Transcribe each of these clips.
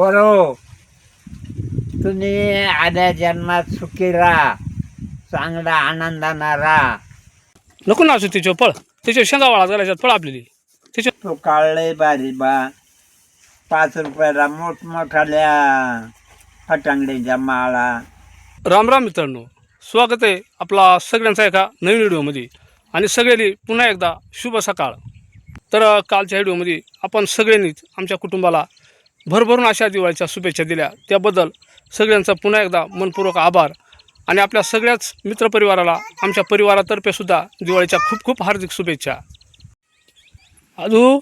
पोरो तुम्ही आद्या जन्मात सुखी राहा चांगला आनंदाना राहा. नको ना असू त्याच्यावर पळ. त्याच्यावर शेंगा वाळा घालायच्यात पळ आपलेली त्याच्या तो काळलंय बारी बा. पाच रुपयाला मोठमोठाल्या फटांगडीच्या माळा. राम राम मित्रांनो. स्वागत आहे आपला सगळ्यांचा एका नवीन व्हिडिओमध्ये. आणि सगळ्यांनी पुन्हा एकदा शुभ सकाळ. तर कालच्या व्हिडिओमध्ये आपण सगळ्यांनीच आमच्या कुटुंबाला भरभरून अशा दिवाळीच्या शुभेच्छा दिल्या. त्याबद्दल सगळ्यांचा पुन्हा एकदा मनपूर्वक आभार. आणि आपल्या सगळ्याच मित्रपरिवाराला आमच्या परिवारातर्फे सुद्धा दिवाळीच्या खूप खूप हार्दिक शुभेच्छा. अजू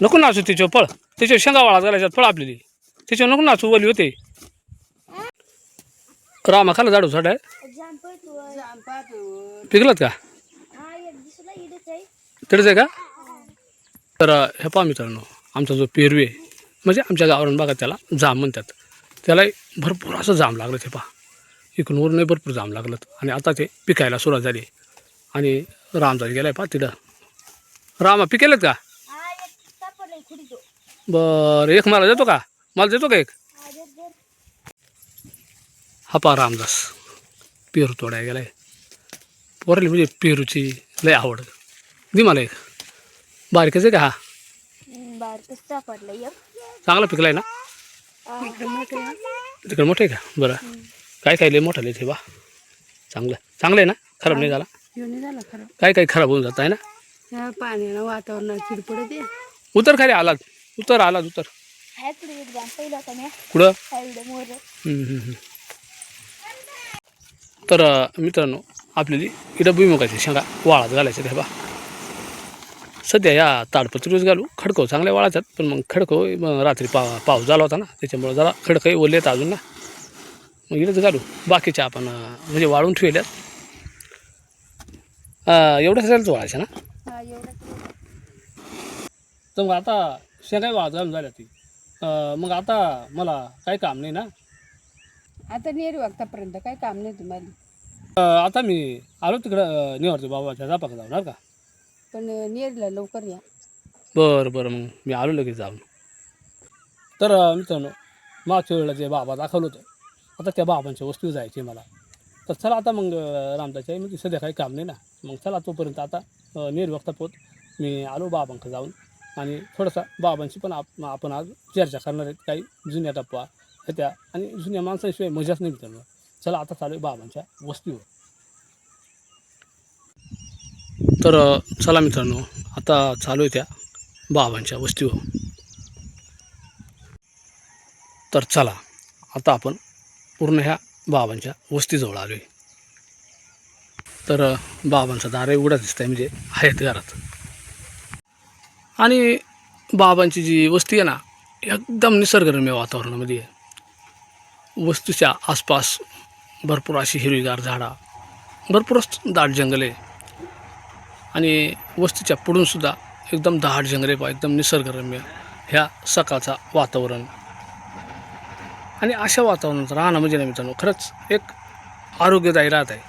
नको नाचू त्याच्यावर पळ. त्याच्यावर शेंगावाळा घालायच्यात फळ आपलेली त्याच्यावर नको नाचू वली होते. रामा खाला झाडू झाड. आहे पिकलत का? तिकडेच आहे का? तर हे पहा मित्रांनो आमचा जो पेरवे आहे म्हणजे आमच्या गावरण भागात त्याला जाम म्हणतात. त्याला भरपूर असं जाम लागलं ते पहा. इकडून वरूनही भरपूर जाम लागलं. आणि आता ते पिकायला सुरुवात झाली. आणि रामदास गेला आहे पहा तिथं. रामा पिकेलेत का? बरं एक मला देतो का? मला देतो का एक? हा पहा रामदास. पेरू तोडाय गेलाय. पोरली म्हणजे पेरूची लय आवड. दे मला एक. बारीकच आहे का हा? सापडलं एक. चांगला पिकलाय ना? तिकडे मोठं आहे का? बरं. काय काय लय मोठं लय ते बा चांगलं. चांगलं आहे ना? खराब नाही झाला? काय काय खराब होऊन जात आहे ना? पाण्यानं वातावरणात चिडपडत आहे. उतर खाली आलात. उतर आलात उतर. कुठं. तर मित्रांनो आपल्याला इथं भुईमुगाच्या शेंगा वाळात घालायच्या ते बा सध्या या ताडपत्रीच घालू. खडको चांगल्या वाळाच्यात पण मग खडको मग रात्री पा पाऊस झाला होता ना त्याच्यामुळं जरा खडकही ओले आहेत अजून ना. मग इथंच घालू. बाकीच्या आपण म्हणजे वाळून ठेवल्यात. अ, एवढ्या असेल वाळायच्या ना? तर मग आता शेंगा वाळत घालून झाल्या ती. मग आता मला काही काम नाही ना? आता नेहरू आतापर्यंत काय काम नाही तुम्हाला. आता मी आलो तिकडं निवडतो बाबाच्या जापाक जाऊन का? पण नेरला लवकर या. बरं बरं मग मी आलो लगेच जाऊन. तर मित्रांनो मागच्या वेळेला जे बाबा दाखवलं होतं आता त्या बाबांच्या वस्तू जायचे मला. तर चला आता मग अ, रामदाच्या म्हणजे सध्या काही काम नाही ना. मग चला तोपर्यंत आता नेर निर्वक्ता पोत. मी आलो बाबांकडे जाऊन. आणि थोडंसं बाबांशी पण आप आपण आज चर्चा करणार आहेत. काही जुन्या टप्पा त्या आणि जुन्या माणसांशिवाय मजाच नाही मित्रांनो. चला आता चालू आहे बाबांच्या वस्तीवर. तर चला मित्रांनो आता चालू आहे त्या बाबांच्या वस्तीवर. तर चला आता आपण पूर्ण ह्या बाबांच्या वस्तीजवळ आलो आहे तर बाबांचा दारही उघडा दिसत आहे म्हणजे आहेत घरात. आणि बाबांची जी वस्ती आहे ना एकदम निसर्गरम्य वातावरणामध्ये आहे. वस्तूच्या आसपास भरपूर अशी हिरवीगार झाडा भरपूरच दाट जंगल आहे. आणि वस्तीच्या पुढूनसुद्धा एकदम दाट झंगरे पा एकदम निसर्गरम्य ह्या सकाळचा वातावरण. आणि अशा वातावरणात राहणं म्हणजे ना मित्रांनो खरंच एक आरोग्यदायी राहत आहे.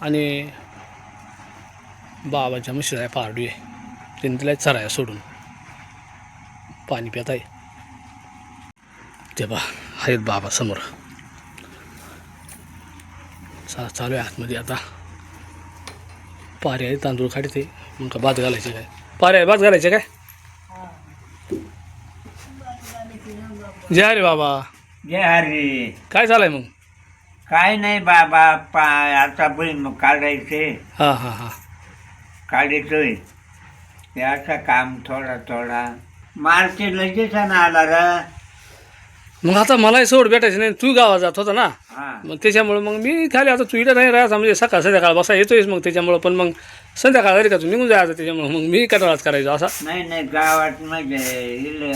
आणि बाबाच्या म्हशीला आहे पारडी आहे. त्यांनी तिला चराया सोडून. पाणी पित आहे. ते बा आहेत बाबा समोर. चा चालू आहे आतमध्ये आता. पारे आहे तांदूळ काढते मग का भात घालायचे काय? पारे भात घालायचे काय? जय हरे बाबा. जय हरी. काय झालंय मग? काय नाही बाबा पा आता मग काढायचे. हां हां हां. काढायचोय. ते असं काम थोडा थोडा. मार्केट लगेच ना आला र मग आता मलाही सोड भेटायचं नाही तू गावात जात होता ना. हा. मग त्याच्यामुळं मग मी खाली आता तू इथं नाही राहायचा म्हणजे सकाळ संध्याकाळ बसा येतोयस मग त्याच्यामुळं पण मग संध्याकाळ जरी का तू निघून जायचं त्याच्यामुळं मग मी कटाळाच करायचो असा. नाही नाही गावात म्हणजे इलं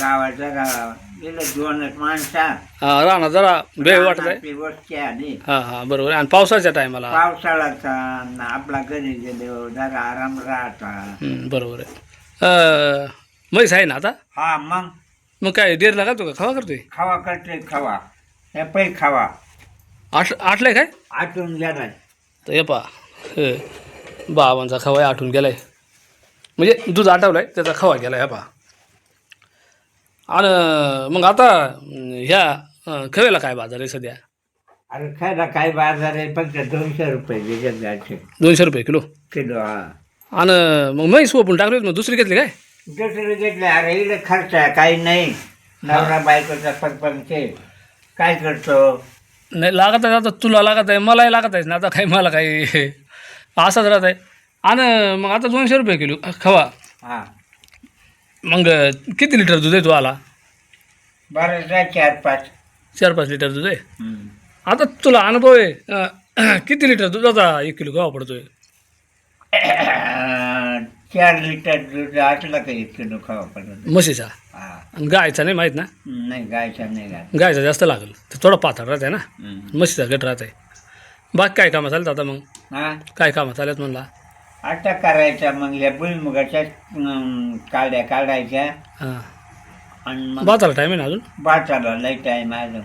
गावाच्या गाव इलं दोनच माणसा. हा, राहणार जरा भेळ वाटत आहे ती वस्ती आली. हां हां बरोबर आहे. आणि पावसाच्या टायमाला. पावसाळ्याचा न आपला घरी गेलो जरा आराम राहता. बरोबर आहे. अं, म्हैस आहे ना आता? हा मग? मग काय डेअरला घालतो का? खावा करतोय? खावा करते खावा. हे पै खावा. आठ आठलाय काय? आटून गेलाय तर हे पा बाबांचा खवा आठवून गेलाय. म्हणजे दूध आठवलाय त्याचा खवा गेलाय हा पा आणि मग आता ह्या अं, खव्याला काय बाजार आहे सध्या? अरे खायला काय बाजार आहे? फक्त दोनशे रुपये दोनशे रुपये किलो? किलो हा. आणि मग म्हैस ओपून टाकली मग दुसरी घेतली काय? दुसरे घेतले अरे इकडे खर्च आहे काही नाही. नवरा बायकोचा सरपंच. काय करतो? नाही लागत आहे आता तुला लागत आहे मलाही लागत आहे ना आता काही मला काही असाच राहत आहे. आणि मग आता दोनशे रुपये किलो खवा. हा. मग किती लिटर दूध आहे तू आला बरं जा चार पाच. चार पाच लिटर दूध आहे? हम्म. आता तुला अनुभव आहे अं, किती लिटर दुधाचा एक किलो गव्हा पडतोय? चार लिटर दूध असलं का एक किलो खावा पडत म्हशीचा? हा. आणि गायचा नाही माहीत ना? नाही गायचा नाही गाय. गायचा जास्त लागेल. तर थोडा पातळ राहत आहे ना. म्हशीचा गट राहत आहे बाकी काय कामं चालत आता मग? हा? काय कामं चालत म्हणला? आता करायच्या मग या भुईमुगाच्या अं, काड्या काढायच्या. हां. आणि मग बाचाला टाईम आहे ना अजून? बाचाला लई टाईम अजून.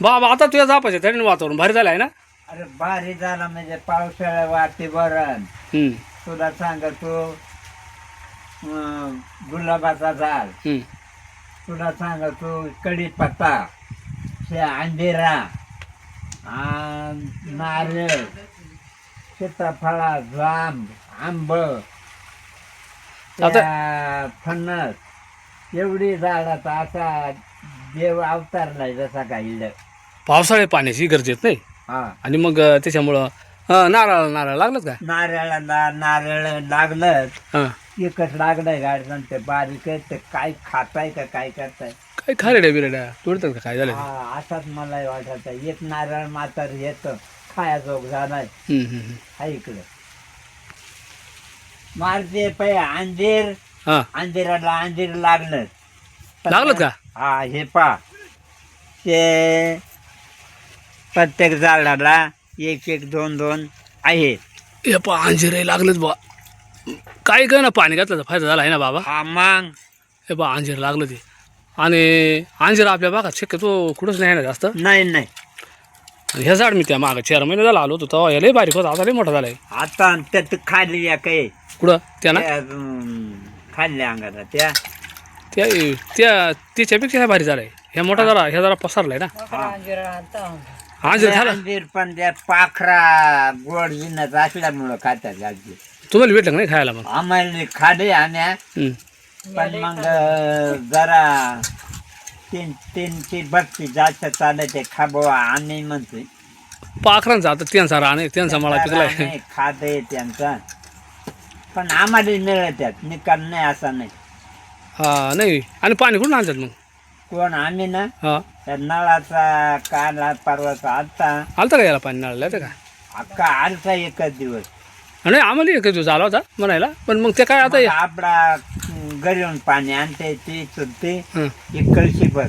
बाबा आता तुझ्या जापायचं तरी वातावरण भारी झालं आहे ना? अरे भारी झाला म्हणजे पावसाळ्या वाटे बरण हम्म, तुला सांगतो गुलाबाचा झाड. तुला सांगतो कढीपत्ता ते अंधेरा नारळ सीताफळा जांब आंब फणस. एवढी झाडात आता देव अवतारलाय जसा काही. पावसाळ्या पाण्याची गरजेत नाही. हा. आणि मग त्याच्यामुळं अं, नारळ नारळ लागलं का? नारळाला नारळ लागलं हां. एकच लागलंय गाडीचं ते बारीक आहे ते काय खाताय का काय करताय? काय खारेड्या बिरेड्या? तोडतात का? काय झालं हा असाच मला वाटत आहे एक नारळ मातर येत खायाजोग झालाय हम्म, हम्म, हम्म. हा इकडे. मारते पै अंजीर. हां. अंजिराला अंजीर लागलं. लागलं का? हा हे पा. ते प्रत्येक झाडाला एक एक दोन दोन आहे. हे पा अंजिरे लागलेच बा काय काय ना पाणी घातलं तर फायदा झाला आहे ना बाबा? हा मग? हे बा अंजीर लागलं ते. आणि अंजीर आपल्या भागात शक्यतो कुठंच नाही आहे ना जास्त. नाही नाही. आणि ह्या झाड मी त्या मागं चार महिने झाला आलो होतो तेव्हा. यालाही बारीक होता आता लई मोठा झालाय. आता त्यात खाली या काही कुठं? त्या ना? त्या, अं, खाल्ल्या अंगाला त्या. त्या त्या त्याच्यापेक्षा ह्या भारी झालाय. ह्या मोठा जरा ह्या जरा पसरलाय ना. अंजीर अंजीर पण त्या पाखरा गोड जिन्नस असल्यामुळं खातात आजी तुम्हाला भेटलं का नाही खायला मग? आम्हाला खाडे आण्या हम्म. पण मग जरा तीन तीनची बत्ती जास्त चालते खाबवा आणि म्हणते पाखरांचा आता त्यांचा आहे त्यांचा मला पिकलाय. खाते त्यांचा. पण आम्हाला मिळतात निकाल नाही असा नाही. हा नाही. आणि पाणी कुठून आणतात मग? कोण आम्ही ना? हा. त्या नळाचा काला परवाचा आता आलता का याला पाणी नळाला? येतं का? अख्खा आलता एकच दिवस. नाही आम्हाला एक दिवस आला होता म्हणायला. पण मग ते काय आता मग आपला घरी येऊन पाणी आणते ते हं. एक कळशी भर.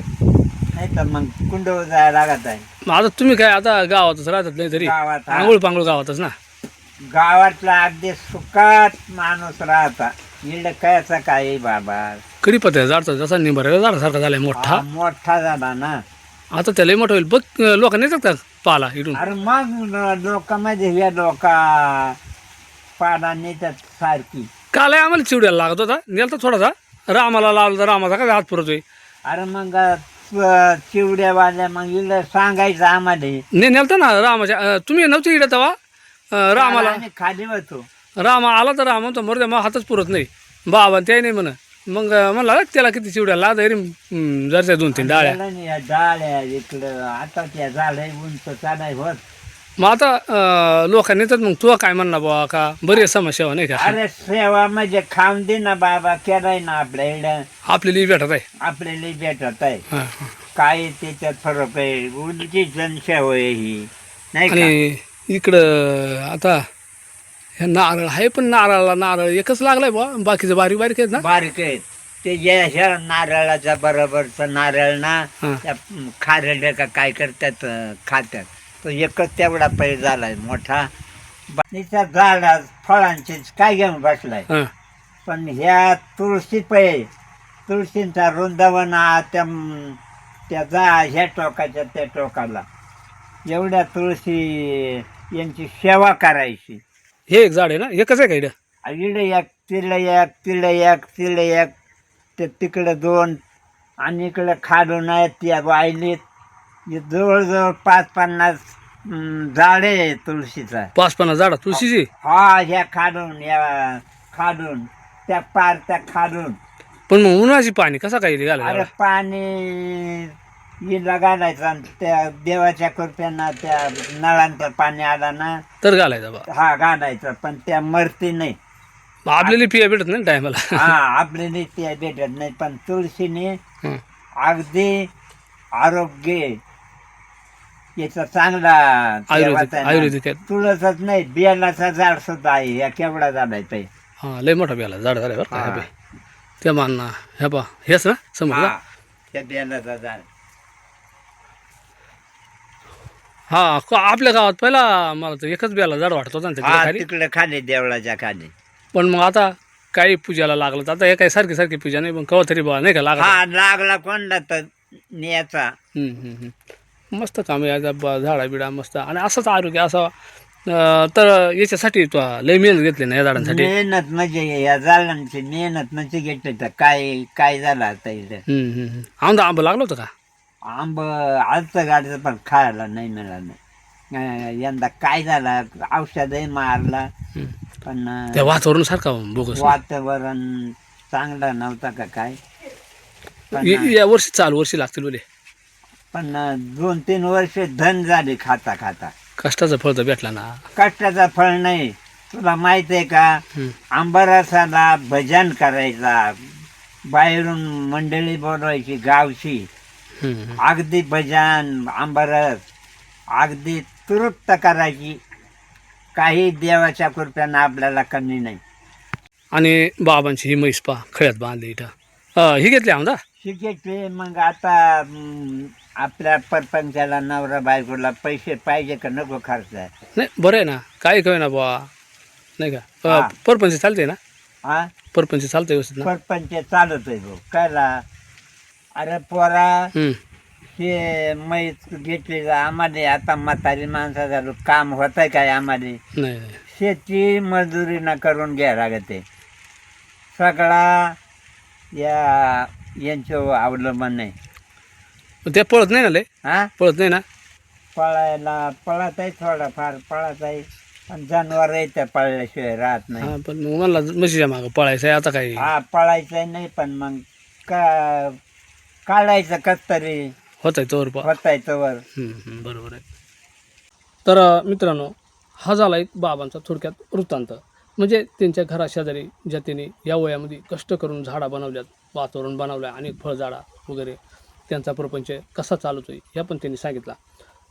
नाही तर मग कुंड जायला लागत आहे. मग आता तुम्ही काय आता गावातच राहतात नाही तरी? गावात हा. आंघोळ पांघोळ गावातच ना? गावातला अगदी सुखात माणूस राहता. इड कायचा काय बाबा. कडीपत्ता झाडचा जसा निंबर झाडासारखा झालाय मोठा. हा मोठा झाला ना. आता त्यालाही मोठं होईल. बघ लोकांनी का पाला इथून अरे मग लोकांमध्ये हे लोका पाडा नेतात सारखी. काल आम्हाला चिवड्याला लागत होता. नेलता थोडासा. रामाला लावला तर रामाचा काय हात पुरतोय. अरे मग चिवड्यावाल्या मग इड सांगायचं आम्हाला. ने नेलता ना रामाच्या तुम्ही नव्हते इकडे तेव्हा? रामाला. आम्ही खाली होतो. राम आला तर राम मरू मग हातच पुरत नाही. बाबा ते नाही म्हण. मग म्हणला त्याला किती चिवड्या लागत रे जरच्या दोन तीन डाळ्या. नाही या डाळ्या इकडं आता त्या झाडं उंच चालाय होत. मग आता लोकांनी तर मग तू काय म्हणणार बाबा का? बरी आहे समस्या हो, नाही का? अरे सेवा म्हणजे खाऊन दे ना बाबा केलाय ना आपल्या इकडं आपल्याला भेटत आहे. आपल्याला भेटत आहे. हां, हां. काय त्याच्यात फरक आहे? उलटी जनसेवा आहे ही नाही का? आणि इकडं आता हे नारळ आहे पण नारळाला नारळ एकच लागलाय बा बाकीचं बारीक बारीक आहेत ना? बारीक आहेत. ते जे ह्या नारळाच्या बरोबरचं नारळ ना हां. त्या खारड्या का काय करतात अं, खातात. तो एकच तेवढा पै झालाय मोठा. त्या झाडा फळांचे काय घेऊन बसलाय? हां. पण ह्या तुळशी पै तुळशींचा वृंदावन त्या त्या जा ह्या टोकाच्या त्या टोकाला. एवढ्या तुळशी यांची सेवा करायची. हे एक झाड आहे ना? एकच आहे का इकडं इकडे एक तिला एक तिला एक तिला एक ते तिकडे दोन आणि इकडे खाडून आहेत त्या वाहिलीत हे जवळजवळ पाच पन्नास झाडे आहे तुळशीचा. पाच पन्नास झाडा? तुळशीची? हा ह्या खाडून या खाडून. त्या पार त्या खाडून. पण मग उन्हाची पाणी कसा काय अरे पाणी हिला घालायचं त्या देवाच्या कृपेनं त्या नळांचं पाणी आला ना तर घालायचा बा. हा घालायचं पण त्या मरती नाही. मग आपल्याला पिया भेटत नाही टायमाला? हा आपल्याला त्या भेटत नाही पण तुळशीने अगदी आरोग्य याचा चांगला आयुर्वेदिक आहे तुळसच नाही बेलाचा झाड सुद्धा आहे या केवढा झाड आहे ते. हा लय मोठा बियाला झाड झालं बरं का हा. बे. त्या मानना पा हेच ना हा, का? त्या बेलाचा झाड. हा क- आपल्या गावात पहिला मला तर एकच बियाला झाड वाटत होता ना त्याच्या हा खाली. तिकडे खाली देवळाच्या खाली पण मग आता काही पूजाला लागलं तर आता हे काही सारखी सारखी पूजा नाही पण कवा तरी बा नाही का लागत? हा लागला कोणला तर न्यायचा. मस्त काम आहे आता ब- झाडा बिडा मस्त. आणि असंच आरोग्य असावा अं, तर याच्यासाठी तू लय मेहनत घेतली ना या झाडांसाठी? मेहनत म्हणजे या झाडांची मेहनत म्हणजे घेतली तर काय काय झालं आता इथं? हम्म, हम्म, हम्म. आमदा आंबा लागलो होतं का? आंब आलतं गाडीचं पण खायला नाही मिळालं. यंदा काय झालं? औषधही मारला. पण त्या वातावरण सारखं बोगस. वातावरण चांगलं नव्हतं का काय? य- वर्षी चालू वर्षी लागतील बोले. पण दोन तीन वर्ष धन झाली खाता खाता कष्टाचं फळ तर भेटला ना. कष्टाचं फळ नाही. तुला माहीत आहे का. आंबरसाला भजन करायचा. बाहेरून मंडळी बोलवायची गावची. अगदी भजन आंबरस अगदी तुरुक्त करायची. काही देवाच्या कृपेनं आपल्याला कमी नाही. आणि बाबांची ही म्हैस पा खळ्यात बांधली इथं. अं, ही घेतली आमदा शिकायचे मग आता हम्म, आपल्या परपंचाला नवरा बायकोला पैसे पाहिजे का नको खर्च? आहे नाही बरं आहे ना. काही कळे ना बुवा. नाही का? हा. परपंच चालते ना? हा? परपंच चालतंय व्यवस्थित ना? परपंच चालतोय भाऊ कायला अरे पोरा हम्म. हे मैत घेतली आम्हाला. आता म्हातारी माणसा झालो काम होत आहे काय आम्हाला? नाही नाही. शेती मजुरी न करून घ्या लागते. सगळा या यांचं अवलंबन पण ते पळत नाही ना लय? हा? पळत नाही ना? पळायला पळत आहे थोडाफार पळत आहे. पण जनावर आहे त्या पळल्याशिवाय राहत नाही. हा पण मग मला म्हशीच्या मागं पळायचं आहे आता काही हा पळायचं नाही पण मग का काढायचं कस तरी. होत आहे तोवर पा होत आहे तवर. हम्म, हम्म, बरोबर आहे. तर अ, मित्रांनो हा झाला एक बाबांचा थोडक्यात वृत्तांत. म्हणजे त्यांच्या घराशेजारी ज्या त्यांनी या वयामध्ये कष्ट करून झाडा बनवल्यात वातावरण बनवलं आहे अनेक फळझाडा वगैरे त्यांचा प्रपंच कसा चालवतोय ह्या पण त्यांनी सांगितला.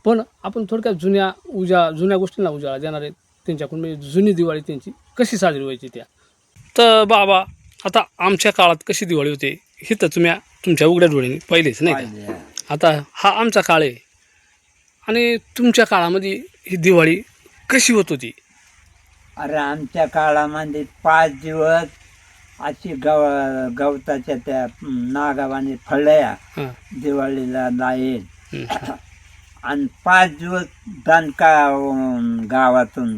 पण आपण थोडक्यात जुन्या उजा जुन्या गोष्टींना उजाळा देणारे त्यांच्याकडून म्हणजे जुनी दिवाळी त्यांची कशी साजरी व्हायची त्या? तर बाबा आता आमच्या काळात कशी दिवाळी होते? हे तर तुम्ही तुमच्या उघड्या डोळ्यांनी पहिलेच नाही का? आता हा आमचा काळ आहे. आणि तुमच्या काळामध्ये ही दिवाळी कशी होत होती? अरे आमच्या काळामध्ये पाच दिवस अशी गव गवताच्या त्या नागावाने फळ्या हां. दिवाळीला लाईल हम्म. आणि पाच दिवस दणका अं, गावातून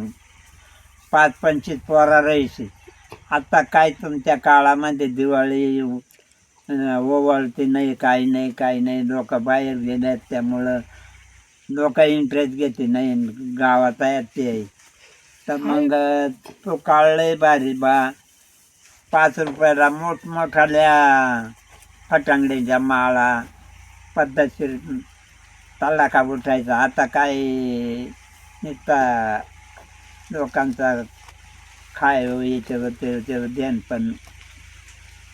पाच पंचवीस पोरा राहायची. आता काय तुमच्या काळामध्ये दिवाळी ओवाळते नाही काही नाही काही नाही. लोक बाहेर गेल्यात त्यामुळं लोक इंटरेस्ट घेते नाही. गावात आहेत ते. तर मग तो काळलंय भारी बा. पाच रुपयाला मोठमोठाल्या फटांगडीच्या माळा पद्धतशीर तलाका उठायचा. आता काय नुसता लोकांचा खाय याच्यावर ते ध्यान पण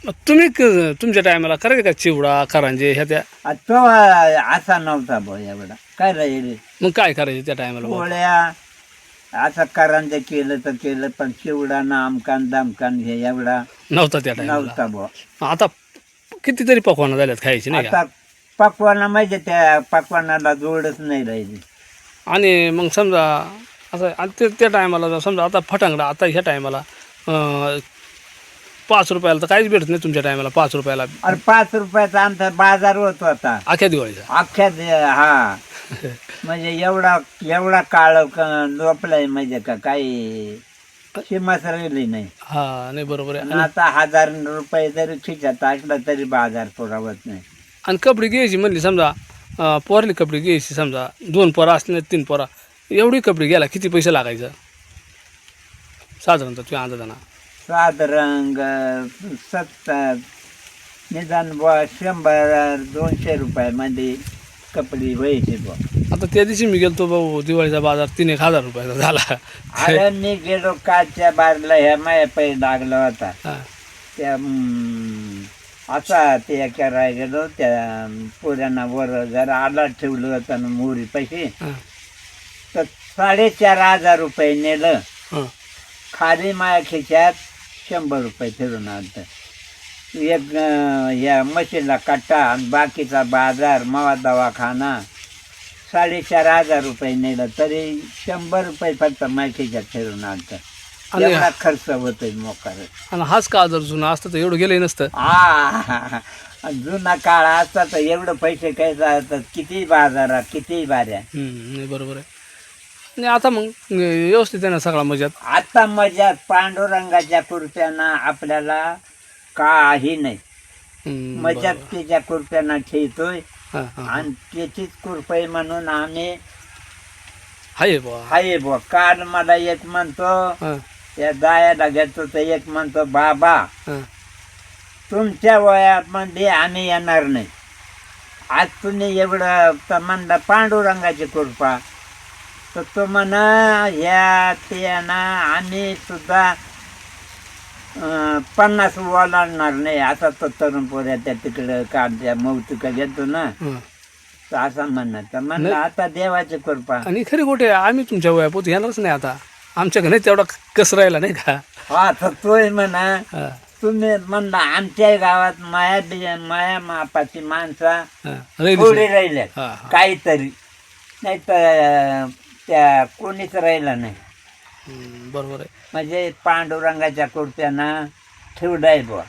तुम्ही क- तुमच्या टायमाला करायचं का चिवडा करांजे ह्या त्या? आ तो असा नव्हता भाऊ एवढा. काय राहील? मग काय करायचे त्या टायमाला पोळ्या असं करांचं केलं तर केलं पण शिवडा ना आमकान दामकान हे एवढा नव्हता त्या टायमाला नव्हता भाऊ. आता कितीतरी पकवानं झाल्यात खायची नाही का? आता पकवाना म्हणजे त्या पकवानाला जोडच नाही राहिली. आणि मग समजा असं आणि ते त्या टायमाला समजा आता फटांगडा आता ह्या टायमाला पाच रुपयाला तर काहीच भेटत नाही तुमच्या टायमाला पाच रुपयाला. अरे पाच रुपयाचा आमचा बाजार होत होता. आख्या दिवाळीचा. अख्ख्या दे- हा. म्हणजे एवढा एवढा काळ लोपलाय म्हणजे का काही सीमाच राहिली नाही. हा नाही बरोबर आहे. आणि आता हजार रुपये जरी खिशात असला तरी बाजार पुरवत नाही. आणि कपडे घ्यायची म्हणली समजा अं, पोरली कपडे घ्यायची समजा दोन पोरा असले नाही तीन पोरा एवढी कपडे घ्यायला किती पैसे लागायचं? साधारणतः तुझ्या अंदाजाना. साधारण सत्तर निदान बुवा शंभर दोनशे रुपयामध्ये कपडे व्हायचे बुवा आता त्या दिवशी मी गेलतो भाऊ दिवाळीचा बाजार तीन एक हजार रुपयाचा झाला अरे मी गेलो कालच्या बारला ह्या माया पै लागला होता हा. त्या असा ते करायला गेलो त्या पोऱ्यांना वर जरा आला ठेवलं होतं ना मोरी पैसे हा. तर साडेचार हजार रुपये नेलं हा. खाली माया खिशात शंभर रुपये फिरून आलं एक या म्हशीला कट्टा आणि बाकीचा बाजार मावा दवाखाना साडेचार हजार रुपये नेलं तरी शंभर रुपये फक्त खिशात फिरून आलं आणि एवढा खर्च होतोय मोकार. आणि हाच का जर जुना असतं तर एवढं गेलं नसतं. हा जुना काळ असता तर एवढं पैसे काय जातात? किती बाजारात किती बाऱ्या हम्म, नाही बरोबर आहे. नाही आता मग व्यवस्थित आहे ना सगळा मजात? आता मजात पांडुरंगाच्या कुर्त्यांना आपल्याला काही नाही. हम्म, मजात. त्याच्या कुर्त्यांना ठेवतोय हा, हा, हा. आणि त्याचीच कृपय म्हणून आम्ही आहे बुवा हाय बुवा काल मला एक म्हणतो हा, त्या दायाला घेतो तर एक म्हणतो बाबा हा. तुमच्या वयामध्ये आम्ही येणार नाही. आज तुम्ही एवढं तर म्हणला पांडुरंगाची कृपा. तर तो म्हणा ह्या ते ना आम्ही सुद्धा पन्नास ओलांडणार नाही. आता तो तरुण पोऱ्या त्या तिकडं काढच्या मौतिका घेतो ना. तर असं म्हणणं. तर म्हणलं. आता देवाची कृपा. आणि खरी आहे आम्ही तुमच्या वयापोत येणारच नाही आता. आमच्याकडे नाही तेवढा कस राहिला नाही का? हा तर तोय म्हणा. तुम्ही म्हणला आमच्या गावात माया बी- माया मापाची माणसा थोडी हा. काहीतरी. नाही तर त्या कोणीच राहिलं नाही. हम्म, बरोबर आहे. म्हणजे पांडुरंगाच्या कुर्त्यानं ठेवलाय बुवा.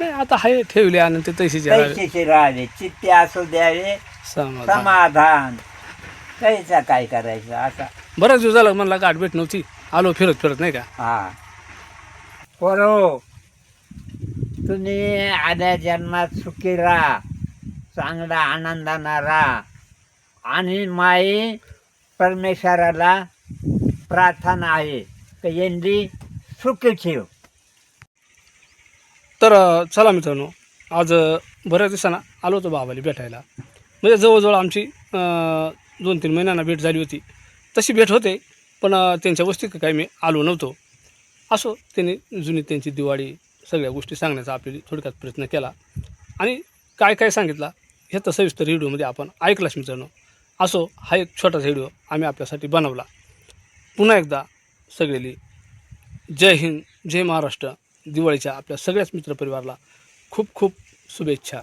नाही आता आहे ठेवले आणि ते तशीच आहे. पैशाचे राहावे चित्ते असू द्यावे. समाधान. समाधान. काहीचा काय करायचं आता? बराच दिवस झाला म्हणला गाठ भेट नव्हती. आलो फिरत फिरत नाही का? हा. पोरो तुम्ही आल्या जन्मात सुखी राहा. चांगला आनंदानं राहा. आणि माई परमेश्वराला प्रार्थना आहे. की यांनी सुखी ठेव. तर अ, चला मित्रांनो आज अ, बऱ्याच दिवसांना आलो होतो बाबाला भेटायला. म्हणजे जवळजवळ आमची दोन तीन महिन्यांना भेट झाली होती. तशी भेट होते पण अ, त्यांच्या वस्तीत काही मी आलो नव्हतो. असो त्यांनी जुनी त्यांची दिवाळी सगळ्या गोष्टी सांगण्याचा आपली थोडक्यात प्रयत्न केला. आणि काय काय सांगितला हे तर सविस्तर व्हिडिओमध्ये आपण ऐकलाच मित्रांनो. असो हा एक छोटासा व्हिडिओ आम्ही आपल्यासाठी बनवला. पुन्हा एकदा सगळेली जय हिंद जय महाराष्ट्र. दिवाळीच्या आपल्या सगळ्याच मित्रपरिवाराला खूप खूप शुभेच्छा.